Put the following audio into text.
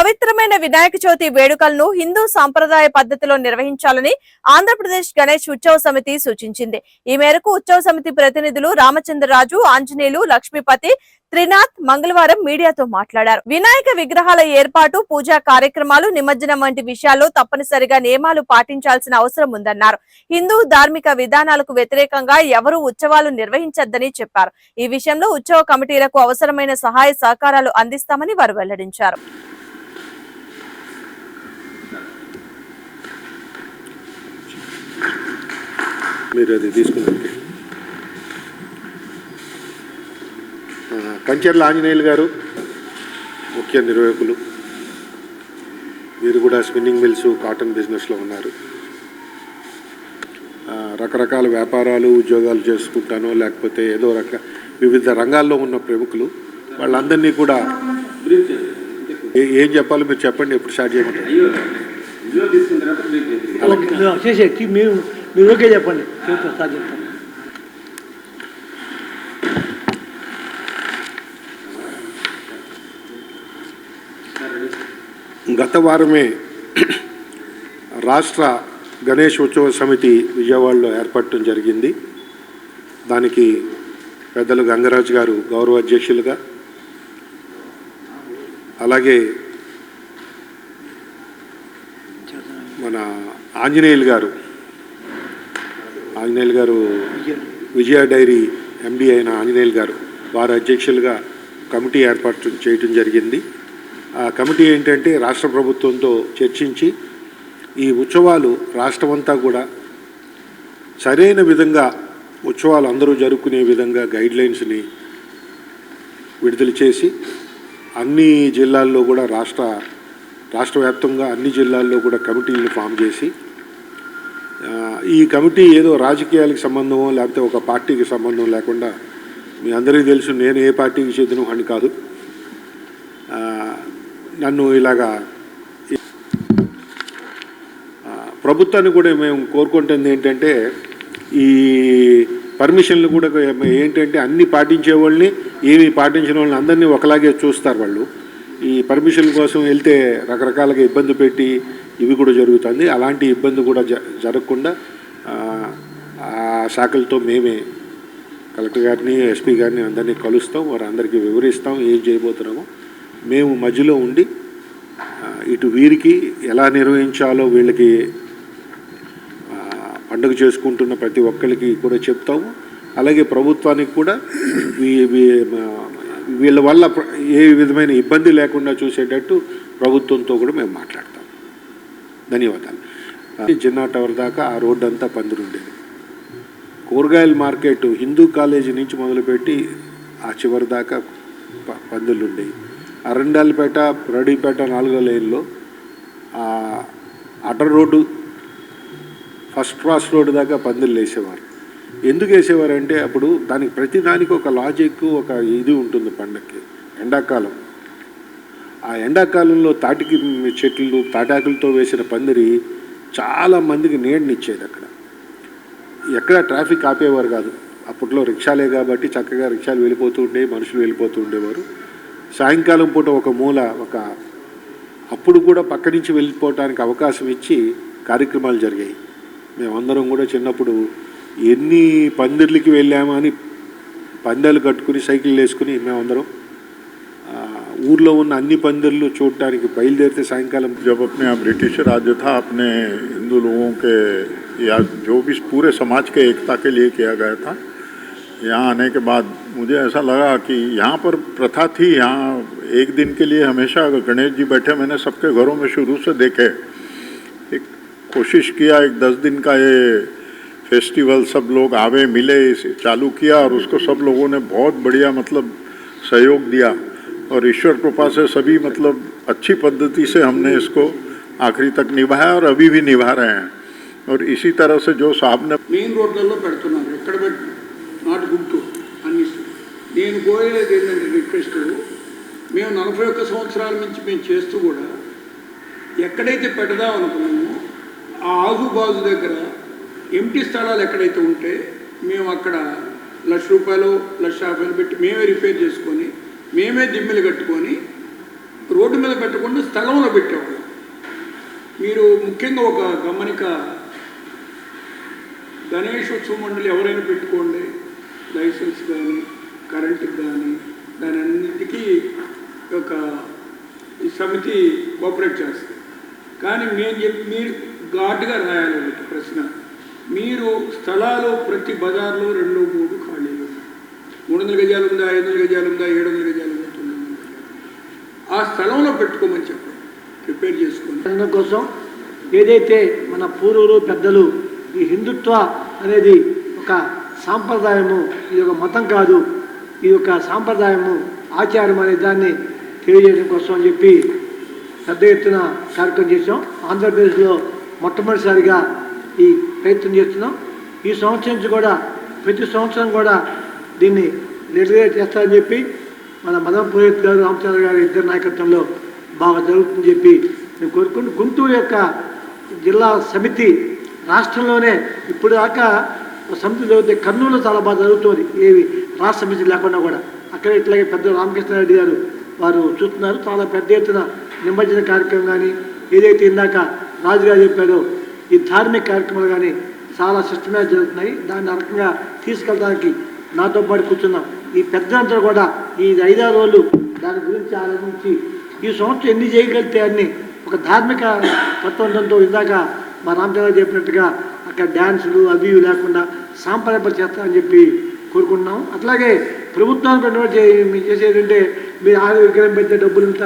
పవిత్రమైన వినాయక చవితి వేడుకలను హిందూ సాంప్రదాయ పద్ధతిలో నిర్వహించాలని ఆంధ్రప్రదేశ్ గణేష్ ఉత్సవ సమితి సూచించింది. ఈ మేరకు ఉత్సవ సమితి ప్రతినిధులు రామచంద్రరాజు ఆంజనేయులు లక్ష్మీపతి త్రినాథ్ మంగళవారం మీడియాతో మాట్లాడారు. వినాయక విగ్రహాల ఏర్పాటు పూజా కార్యక్రమాలు నిమజ్జనం వంటి విషయాల్లో తప్పనిసరిగా నియమాలు పాటించాల్సిన అవసరం ఉందన్నారు. హిందూ ధార్మిక విధానాలకు వ్యతిరేకంగా ఎవరూ ఉత్సవాలు నిర్వహించొద్దని చెప్పారు. ఈ విషయంలో ఉత్సవ కమిటీలకు అవసరమైన సహాయ సహకారాలు అందిస్తామని వారు వెల్లడించారు. మీరు అది తీసుకున్నారు కంచెర్ల ఆంజనేయులు గారు ముఖ్య నిర్వాహకులు వీరు కూడా స్పిన్నింగ్ మిల్స్ కాటన్ బిజినెస్లో ఉన్నారు రకరకాల వ్యాపారాలు ఉద్యోగాలు చేసుకుంటానో లేకపోతే ఏదో రక వివిధ రంగాల్లో ఉన్న ప్రముఖులు వాళ్ళందరినీ కూడా ఏ- ఏం చెప్పాలో మీరు చెప్పండి ఎప్పుడు స్టార్ట్ చేయమంటారు చేసే మీరు మీరు ఓకే చెప్పండి. చెప్తాను సార్ చెప్తాను గత వారమే రాష్ట్ర గణేష్ ఉత్సవ సమితి విజయవాడలో ఏర్పడటం జరిగింది. దానికి పెద్దలు గంగరాజు గారు గౌరవ అధ్యక్షులుగా అలాగే మన ఆంజనేయులు గారు ఆంజనేయులు గారు విజయ డైరీ ఎండి అయిన ఆంజనేయులు గారు వారు అధ్యక్షులుగా కమిటీ ఏర్పాటు చేయటం జరిగింది. ఆ కమిటీ ఏంటంటే రాష్ట్ర ప్రభుత్వంతో చర్చించి ఈ ఉత్సవాలు రాష్ట్రమంతా కూడా సరైన విధంగా ఉత్సవాలు అందరూ జరుపుకునే విధంగా గైడ్లైన్స్ని విడుదల చేసి అన్ని జిల్లాల్లో కూడా రాష్ట్ర రాష్ట్ర వ్యాప్తంగా అన్ని జిల్లాల్లో కూడా కమిటీలను ఫామ్ చేసి ఈ కమిటీ ఏదో రాజకీయాలకు సంబంధమో లేకపోతే ఒక పార్టీకి సంబంధం లేకుండా మీ అందరికీ తెలుసు నేను ఏ పార్టీకి చెందిన వాడిని కాదు. నన్ను ఇలాగా ప్రభుత్వాన్ని కూడా మేము కోరుకుంటుంది ఏంటంటే ఈ పర్మిషన్లు కూడా ఏంటంటే అన్ని పాటించే వాళ్ళని ఏమి పాటించిన వాళ్ళని అందరినీ ఒకలాగే చూస్తారు వాళ్ళు. ఈ పర్మిషన్ కోసం వెళ్తే రకరకాలుగా ఇబ్బంది పెట్టి ఇవి కూడా జరుగుతుంది అలాంటి ఇబ్బంది కూడా జరగకుండా ఆ, శాఖలతో మేమే కలెక్టర్ గారిని ఎస్పీ గారిని అందరినీ కలుస్తాం. వారందరికీ వివరిస్తాం ఏం చేయబోతున్నామో. మేము మధ్యలో ఉండి ఇటు వీరికి ఎలా నిర్వహించాలో వీళ్ళకి పండుగ చేసుకుంటున్న ప్రతి ఒక్కరికి కూడా చెప్తాము. అలాగే ప్రభుత్వానికి కూడా వీళ్ళ వల్ల ఏ విధమైన ఇబ్బంది లేకుండా చూసేటట్టు ప్రభుత్వంతో కూడా మేము మాట్లాడతాం. ధన్యవాదాలు. జిన్నా టవర్ దాకా ఆ రోడ్డు అంతా పందిరి ఉండేది కూరగాయల మార్కెట్ హిందూ కాలేజీ నుంచి మొదలుపెట్టి ఆ చివరి దాకా పందులు ఉండేవి అరండాలపేట రడీపేట నాలుగో లైన్లో అటర్ రోడ్డు ఫస్ట్ క్రాస్ రోడ్డు దాకా పందులు వేసేవారు ఎందుకు వేసేవారంటే అప్పుడు దానికి ప్రతి దానికి ఒక లాజిక్ ఒక ఇది ఉంటుంది పండక్కి ఎండాకాలం. ఆ ఎండాకాలంలో తాటికి చెట్లు తాటాకులతో వేసిన పందిరి చాలా మందికి నీడనిచ్చేది అక్కడ. ఎక్కడ ట్రాఫిక్ ఆపేవారు కాదు. అప్పట్లో రిక్షాలే కాబట్టి చక్కగా రిక్షాలు వెళ్ళిపోతూ ఉండేవి మనుషులు వెళ్ళిపోతూ ఉండేవారు. సాయంకాలం పూట ఒక మూల ఒక అప్పుడు కూడా పక్క నుంచి వెళ్ళిపోవటానికి అవకాశం ఇచ్చి కార్యక్రమాలు జరిగాయి. మేమందరం కూడా చిన్నప్పుడు ఎన్ని పందిర్లకి వెళ్ళామని అని పందాలు కట్టుకుని సైకిల్ వేసుకుని మేమందరం ఊర్లో ఉన్న అన్ని పందిర్లు చూడటానికి బయలుదేరితే సాయంకాలం जब अपने यहाँ ब्रिटिश राज्य था अपने हिंदू लोगों के या जो भी पूरे समाज के एकता के लिए किया गया था यहाँ आने के बाद मुझे ऐसा लगा कि यहाँ पर प्रथा थी यहाँ एक दिन के लिए हमेशा गणेश जी बैठे मैंने सबके घरों में शुरू से देखे एक कोशिश किया एक दस दिन का ये फेस्टिवल सब लोग आवे मिले इसे चालू किया और उसको सब लोगों ने बहुत बढ़िया मतलब सहयोग दिया और ईश्वर कृपा से सभी मतलब अच्छी पद्धति से हमने इसको आखिरी तक निभाया और अभी भी निभा रहे हैं और इसी तरह से जो साहब ने మెయిన్ రోడ్లలో పెడుతున్నారు ఎక్కడ పెట్టి నాట్ గుంటూరు అన్ని నేను కోరేది ఏంటంటే రిక్వెస్ట్ మేము నలభై ఒక్క సంవత్సరాల నుంచి మేము చేస్తూ కూడా ఎక్కడైతే పెడదాం అనుకున్నామో ఆ ఆజుబాజు దగ్గర ఎంటీ స్థలాలు ఎక్కడైతే ఉంటే మేము అక్కడ లక్ష రూపాయలు లక్ష యాభైలు పెట్టి మేమే రిపేర్ చేసుకొని మేమే దిమ్మెలు కట్టుకొని రోడ్డు మీద పెట్టకుండా స్థలంలో పెట్టేవాళ్ళం మీరు ముఖ్యంగా ఒక గమనిక గణేశోత్సవ మండలి ఎవరైనా పెట్టుకోండి. లైసెన్స్ కానీ కరెంటుకి కానీ దాని అన్నిటికీ ఒక ఈ సమితి కోఆపరేట్ చేస్తుంది. కానీ మేము చెప్పి మీరు ఘాటుగా రాయాలి ప్రశ్న. మీరు స్థలాలు ప్రతి బజార్లో రెండు మూడు ఖాళీలు ఉన్నాయి. మూడు వందల గజాలు ఉందా ఐదు వందల గజాలు ఉందా ఏడు వందల గజాలు ఉందా తొమ్మిది వందల గజాలు ఆ స్థలంలో పెట్టుకోమని చెప్పి ప్రిపేర్ చేసుకోండి. కోసం ఏదైతే మన పూర్వులు పెద్దలు ఈ హిందుత్వ అనేది ఒక సాంప్రదాయము ఇది ఒక మతం కాదు ఈ యొక్క సాంప్రదాయము ఆచారం అనే దాన్ని తెలియజేయడం కోసం అని చెప్పి పెద్ద ఎత్తున కార్యక్రమం చేసాం ఆంధ్రప్రదేశ్లో మొట్టమొదటిసారిగా ఈ ప్రయత్నం చేస్తున్నాం. ఈ సంవత్సరం నుంచి కూడా ప్రతి సంవత్సరం కూడా దీన్ని రెగ్యులేట్ చేస్తారని చెప్పి మన మదన్ పురోహిత్ గారు రామచంద్ర గారి ఇద్దరు నాయకత్వంలో బాగా జరుగుతుందని చెప్పి నేను కోరుకుంటూ గుంటూరు యొక్క జిల్లా సమితి రాష్ట్రంలోనే ఇప్పుడు దాకా సమితి జరిగితే కర్నూలులో చాలా బాగా జరుగుతుంది. ఏవి? రాష్ట్ర సమితి లేకుండా కూడా. అక్కడ ఇట్లాగే పెద్ద రామకృష్ణారెడ్డి గారు వారు చూస్తున్నారు. చాలా పెద్ద ఎత్తున నిమజ్జన కార్యక్రమం కానీ ఏదైతే ఇందాక రాజుగారు చెప్పారో ఈ ధార్మిక కార్యక్రమాలు కానీ చాలా సిస్టమేటిక్ జరుగుతున్నాయి. దాన్ని రకంగా తీసుకెళ్ళడానికి నాతో పాటు కూర్చున్నాం. ఈ పెద్దలంతా కూడా ఈ ఐదారు రోజులు దాని గురించి ఆలోచించి ఈ సంవత్సరం ఎన్ని చేయగలిగితే అన్ని ఒక ధార్మిక తత్వంతో ఇందాక మా రామచంద్ర చెప్పినట్టుగా అక్కడ డ్యాన్సులు అవి ఇవి లేకుండా సాంప్రదాయ చేస్తారని చెప్పి కోరుకుంటున్నాం అట్లాగే ప్రభుత్వానికి చేసేది అంటే మీరు ఆరోగ్యం విగ్రహం పెడితే డబ్బులు ఇంత